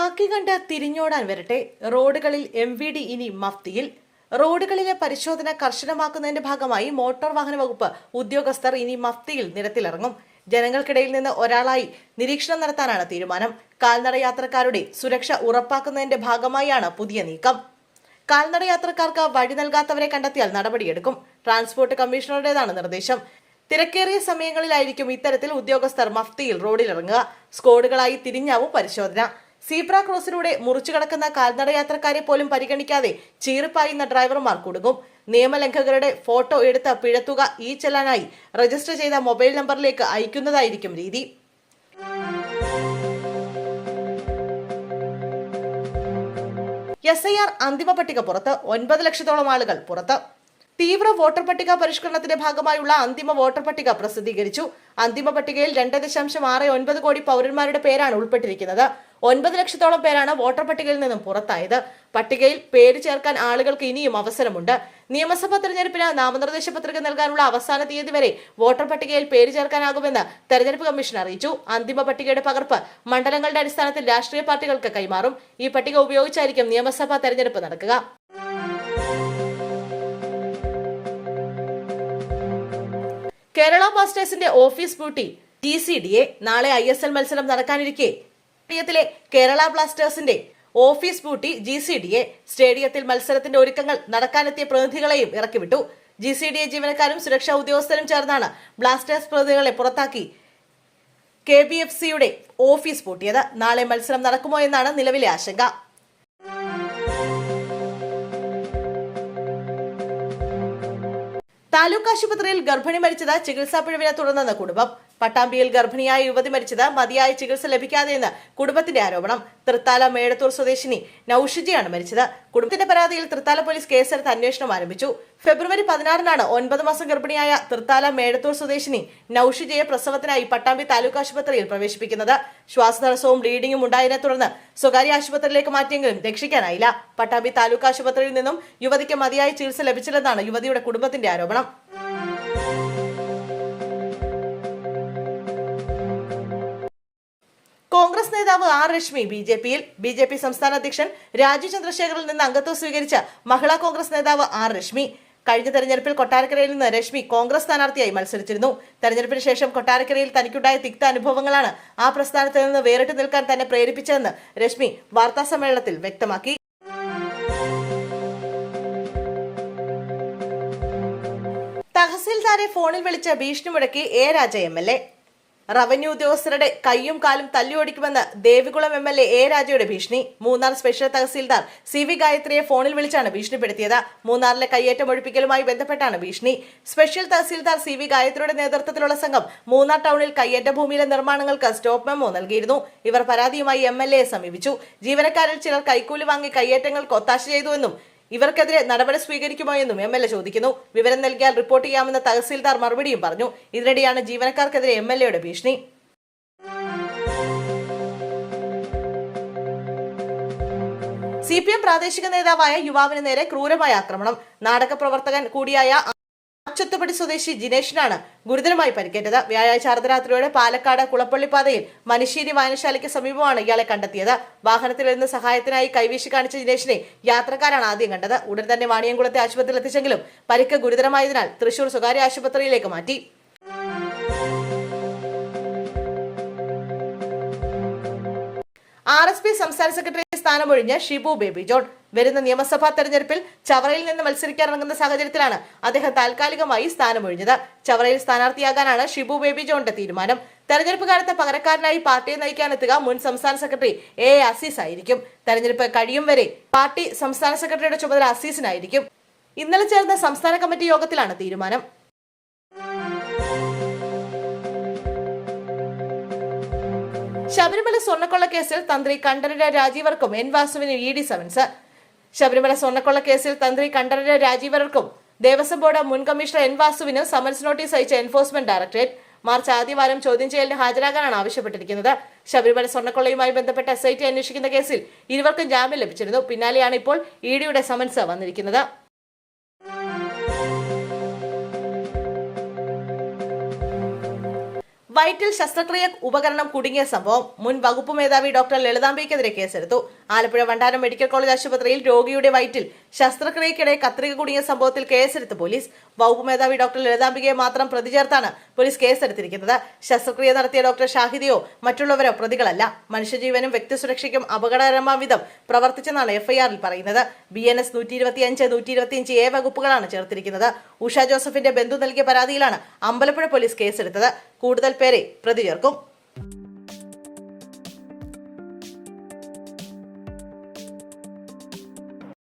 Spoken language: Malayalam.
കാക്കി കണ്ട് തിരിഞ്ഞോടാൻ വരട്ടെ. റോഡുകളിൽ എം വി ഡി ഇനി മഫ്തിയിൽ. റോഡുകളിലെ പരിശോധന കർശനമാക്കുന്നതിന്റെ ഭാഗമായി മോട്ടോർ വാഹന വകുപ്പ് ഉദ്യോഗസ്ഥർ ഇനി മഫ്തിയിൽ നിരത്തിലിറങ്ങും. ജനങ്ങൾക്കിടയിൽ നിന്ന് ഒരാളായി നിരീക്ഷണം നടത്താനാണ് തീരുമാനം. കാൽനട യാത്രക്കാരുടെ സുരക്ഷ ഉറപ്പാക്കുന്നതിന്റെ ഭാഗമായാണ് പുതിയ നീക്കം. കാൽനട യാത്രക്കാർക്ക് വഴി നൽകാത്തവരെ കണ്ടെത്തിയാൽ നടപടിയെടുക്കും. ട്രാൻസ്പോർട്ട് കമ്മീഷണറുടേതാണ് നിർദ്ദേശം. തിരക്കേറിയ സമയങ്ങളിലായിരിക്കും ഇത്തരത്തിൽ ഉദ്യോഗസ്ഥർ മഫ്തിയിൽ റോഡിലിറങ്ങുക. സ്ക്വാഡുകളായി തിരിഞ്ഞാവും പരിശോധന. സീബ്ര ക്രോസിലൂടെ മുറിച്ചു കടക്കുന്ന കാൽനട യാത്രക്കാരെ പോലും പരിഗണിക്കാതെ ചീറിപ്പായുന്ന ഡ്രൈവർമാർ കുടുങ്ങും. നിയമലംഘകരുടെ ഫോട്ടോ എടുത്ത പിഴത്തുക ഈ ചെല്ലാനായി രജിസ്റ്റർ ചെയ്ത മൊബൈൽ നമ്പറിലേക്ക് അയക്കുന്നതായിരിക്കും രീതി. എസ് ഐ ആർ അന്തിമ പട്ടിക പുറത്ത്. ഒൻപത് ലക്ഷത്തോളം ആളുകൾ പുറത്ത്. തീവ്ര വോട്ടർ പട്ടിക പരിഷ്കരണത്തിന്റെ ഭാഗമായുള്ള അന്തിമ വോട്ടർ പട്ടിക പ്രസിദ്ധീകരിച്ചു. അന്തിമ പട്ടികയിൽ രണ്ട് ദശാംശം ആറ് ഒൻപത് കോടി പൗരന്മാരുടെ പേരാണ് ഉൾപ്പെട്ടിരിക്കുന്നത്. ഒൻപത് ലക്ഷത്തോളം പേരാണ് വോട്ടർ പട്ടികയിൽ നിന്നും പുറത്തായത്. പട്ടികയിൽ പേര് ചേർക്കാൻ ആളുകൾക്ക് ഇനിയും അവസരമുണ്ട്. നിയമസഭാ തെരഞ്ഞെടുപ്പിന് നാമനിർദ്ദേശ പത്രിക നൽകാനുള്ള അവസാന തീയതി വരെ വോട്ടർ പട്ടികയിൽ പേര് ചേർക്കാനാകുമെന്ന് തെരഞ്ഞെടുപ്പ് കമ്മീഷൻ അറിയിച്ചു. അന്തിമ പട്ടികയുടെ പകർപ്പ് മണ്ഡലങ്ങളുടെ അടിസ്ഥാനത്തിൽ രാഷ്ട്രീയ പാർട്ടികൾക്ക് കൈമാറും. ഈ പട്ടിക ഉപയോഗിച്ചായിരിക്കും നിയമസഭാ തെരഞ്ഞെടുപ്പ് നടക്കുക. കേരള ബ്ലാസ്റ്റേഴ്സിന്റെ ഓഫീസ് പൂട്ടി ടി സി ഡി എ നാളെ ഐ എസ് എൽ മത്സരം നടക്കാനിരിക്കെ. സ്റ്റേഡിയത്തിലെ കേരള ബ്ലാസ്റ്റേഴ്സിന്റെ ഓഫീസ് പൂട്ടി ജി സി ഡി എ സ്റ്റേഡിയത്തിൽ മത്സരത്തിന്റെ ഒരുക്കങ്ങൾ നടക്കാനെത്തിയ പ്രതിനിധികളെയും ഇറക്കിവിട്ടു. ജി സി ഡി എ ജീവനക്കാരും സുരക്ഷാ ഉദ്യോഗസ്ഥരും ചേർന്നാണ് ബ്ലാസ്റ്റേഴ്സ് പ്രതിനിധികളെ പുറത്താക്കി കെ ബി എഫ് സിയുടെ ഓഫീസ് പൂട്ടിയത്. നാളെ മത്സരം നടക്കുമോ എന്നാണ് നിലവിലെ ആശങ്ക. താലൂക്ക് ആശുപത്രിയിൽ ഗർഭിണി മരിച്ചത് ചികിത്സാ പിഴവിനെ തുടർന്നെന്ന് കുടുംബം. പട്ടാമ്പിയിൽ ഗർഭിണിയായ യുവതി മരിച്ചത് മതിയായ ചികിത്സ ലഭിക്കാതെയെന്ന് കുടുംബത്തിന്റെ ആരോപണം. തൃത്താല മേടത്തൂർ സ്വദേശിനി നൌഷിജയാണ് മരിച്ചത്. കുടുംബത്തിന്റെ പരാതിയിൽ തൃത്താല പോലീസ് കേസെടുത്ത് അന്വേഷണം ആരംഭിച്ചു. ഫെബ്രുവരി പതിനാറിനാണ് ഒൻപത് മാസം ഗർഭിണിയായ തൃത്താല മേടത്തൂർ സ്വദേശിനി നൌഷിജയെ പ്രസവത്തിനായി പട്ടാമ്പി താലൂക്ക് ആശുപത്രിയിൽ പ്രവേശിപ്പിക്കുന്നത്. ശ്വാസതടസ്സവും ബ്ലീഡിംഗും ഉണ്ടായതിനെ തുടർന്ന് സ്വകാര്യ ആശുപത്രിയിലേക്ക് മാറ്റിയെങ്കിലും രക്ഷിക്കാനായില്ല. പട്ടാമ്പി താലൂക്ക് ആശുപത്രിയിൽ നിന്നും യുവതിക്ക് മതിയായ ചികിത്സ ലഭിച്ചില്ലെന്നാണ് യുവതിയുടെ കുടുംബത്തിന്റെ ആരോപണം. നേതാവ് ആർ രശ്മി ബി ജെ പിയിൽ ബി ജെ പി സംസ്ഥാന അധ്യക്ഷൻ രാജീവ് ചന്ദ്രശേഖറിൽ നിന്ന് അംഗത്വം സ്വീകരിച്ച മഹിളാ കോൺഗ്രസ് നേതാവ് ആർ രശ്മി. കഴിഞ്ഞ തെരഞ്ഞെടുപ്പിൽ കൊട്ടാരക്കരയിൽ നിന്ന് രശ്മി കോൺഗ്രസ് സ്ഥാനാർത്ഥിയായി മത്സരിച്ചിരുന്നു. തെരഞ്ഞെടുപ്പിന് ശേഷം കൊട്ടാരക്കരയിൽ തനിക്കുണ്ടായ തിക്ത അനുഭവങ്ങളാണ് ആ പ്രസ്ഥാനത്തിൽ നിന്ന് വേറിട്ട് നിൽക്കാൻ തന്നെ പ്രേരിപ്പിച്ചതെന്ന് രശ്മി വാർത്താ സമ്മേളനത്തിൽ വ്യക്തമാക്കി. തഹസിൽദാരെ ഫോണിൽ വിളിച്ച ഭീഷണി മുടക്കി A Raja M L A. Revenue ഉദ്യോഗസ്ഥരുടെ കൈയും കാലും തല്ലിയോടിക്കുമെന്ന് Devikulam M L A A രാജയുടെ ഭീഷണി. Munnar special tahsildar C V ഗായത്രിയെ ഫോണിൽ വിളിച്ചാണ് ഭീഷണിപ്പെടുത്തിയത്. മൂന്നാറിലെ കയ്യേറ്റം ഒഴിപ്പിക്കലുമായി ബന്ധപ്പെട്ടാണ് ഭീഷണി. സ്പെഷ്യൽ തഹസീൽദാർ സി വി ഗായത്രിയുടെ നേതൃത്വത്തിലുള്ള സംഘം മൂന്നാർ ടൗണിൽ കയ്യേറ്റ ഭൂമിയിലെ നിർമ്മാണങ്ങൾക്ക് സ്റ്റോപ്പ് മെമ്മോ നൽകിയിരുന്നു. ഇവർ പരാതിയുമായി എം എൽ എയെ സമീപിച്ചു. ജീവനക്കാരിൽ ചിലർ കൈക്കൂലി വാങ്ങി കയ്യേറ്റങ്ങൾക്ക് ഒത്താശ ചെയ്തുവെന്നും ഇവർക്കെതിരെ നടപടി സ്വീകരിക്കുമോ എന്നും എം എൽ എ ചോദിക്കുന്നു. വിവരം നൽകിയാൽ റിപ്പോർട്ട് ചെയ്യാമെന്ന് തഹസീൽദാർ മറുപടിയും പറഞ്ഞു. ഇതിനിടെയാണ് ജീവനക്കാർക്കെതിരെ എം എൽ എയുടെ ഭീഷണി. സി പി എം പ്രാദേശിക നേതാവായ യുവാവിന് നേരെ ക്രൂരമായ ആക്രമണം. നാടക പ്രവർത്തകൻ കൂടിയായ അച്ചത്തുപടി സ്വദേശി ജിനേഷിനാണ് ഗുരുതരമായി പരിക്കേറ്റത്. വ്യാഴാഴ്ച അർദ്ധരാത്രിയോടെ പാലക്കാട് കുളപ്പള്ളിപ്പാതയിൽ മനുഷ്യരി വായനശാലയ്ക്ക് സമീപമാണ് ഇയാളെ കണ്ടെത്തിയത്. വാഹനത്തിൽ നിന്ന് സഹായത്തിനായി കൈവീശി കാണിച്ച ജിനേഷിനെ യാത്രക്കാരാണ് ആദ്യം കണ്ടത്. ഉടൻ തന്നെ വാണിയംകുളത്തെ ആശുപത്രിയിൽ എത്തിച്ചെങ്കിലും പരിക്ക് ഗുരുതരമായതിനാൽ തൃശൂർ സ്വകാര്യ ആശുപത്രിയിലേക്ക് മാറ്റി. ആർ എസ് പി സംസ്ഥാന സെക്രട്ടറി സ്ഥാനമൊഴിഞ്ഞ് ഷിബു ബേബി ജോൺ. വരുന്ന നിയമസഭാ തെരഞ്ഞെടുപ്പിൽ ചവറയിൽ നിന്ന് മത്സരിക്കാനിറങ്ങുന്ന സാഹചര്യത്തിലാണ് അദ്ദേഹം താൽക്കാലികമായി സ്ഥാനമൊഴിഞ്ഞത്. ചവറയിൽ സ്ഥാനാർത്ഥിയാകാനാണ് ഷിബു ബേബി ജോണിന്റെ തീരുമാനം. തെരഞ്ഞെടുപ്പ് കാലത്ത് പകരക്കാരനായി പാർട്ടിയെ നയിക്കാനെത്തുക മുൻ സംസ്ഥാന സെക്രട്ടറി എ അസീസ് ആയിരിക്കും. തെരഞ്ഞെടുപ്പ് കഴിയും വരെ പാർട്ടി സംസ്ഥാന സെക്രട്ടറിയുടെ ചുമതല അസീസിനായിരിക്കും. ഇന്നലെ ചേർന്ന സംസ്ഥാന കമ്മിറ്റി യോഗത്തിലാണ് തീരുമാനം. ശബരിമല സ്വർണക്കൊള്ള കേസിൽ തന്ത്രി കണ്ഠരര രാജീവർക്കും എൻ വാസുവിന് ഇ ഡി സമൻസ് ശബരിമല സ്വർണക്കൊള്ള കേസിൽ തന്ത്രി കണ്ഠരര് രാജീവർക്കും ദേവസ്വം ബോർഡ് മുൻ കമ്മീഷണർ എൻ വാസുവിനും സമൻസ് നോട്ടീസ് അയച്ച എൻഫോഴ്സ്മെന്റ് ഡയറക്ടറേറ്റ് മാർച്ച് ആദ്യവാരം ചോദ്യം ചെയ്യലിന് ഹാജരാകാനാണ് ആവശ്യപ്പെട്ടിരിക്കുന്നത്. ശബരിമല സ്വർണക്കൊള്ളയുമായി ബന്ധപ്പെട്ട എസ് ഐ ടി അന്വേഷിക്കുന്ന കേസിൽ ഇരുവർക്കും ജാമ്യം ലഭിച്ചിരുന്നു. പിന്നാലെയാണ് ഇപ്പോൾ ഇ ഡിയുടെ സമൻസ് വന്നിരിക്കുന്നത്. വയറ്റിൽ ശസ്ത്രക്രിയ ഉപകരണം കുടുങ്ങിയ സംഭവം. മുൻ വകുപ്പ് മേധാവി ഡോക്ടർ ലളിതാംബയ്ക്കെതിരെ കേസെടുത്തു. ആലപ്പുഴ വണ്ടാനം മെഡിക്കൽ കോളേജ് ആശുപത്രിയിൽ രോഗിയുടെ വയറ്റിൽ ശസ്ത്രക്രിയക്കിടെ കത്രിക കുടുങ്ങിയ സംഭവത്തിൽ കേസെടുത്ത് പോലീസ്. വകുപ്പ് മേധാവി ഡോക്ടർ ലളിതാംബികയെ മാത്രം പ്രതി ചേർത്താണ് പോലീസ് കേസെടുത്തിരിക്കുന്നത്. ശസ്ത്രക്രിയ നടത്തിയ ഡോക്ടർ ഷാഹിദിയോ മറ്റുള്ളവരോ പ്രതികളല്ല. മനുഷ്യജീവനും വ്യക്തിസുരക്ഷയ്ക്കും അപകടകരമാം വിധം പ്രവർത്തിച്ചെന്നാണ് എഫ്ഐആറിൽ പറയുന്നത്. ബി എൻ എസ് നൂറ്റി ഇരുപത്തിയഞ്ച് നൂറ്റി ഇരുപത്തിയഞ്ച് എ വകുപ്പുകളാണ് ചേർത്തിരിക്കുന്നത്. ഉഷ ജോസഫിന്റെ ബന്ധു നൽകിയ പരാതിയിലാണ് അമ്പലപ്പുഴ പോലീസ് കേസെടുത്തത്. കൂടുതൽ പേരെ പ്രതി ചേർക്കും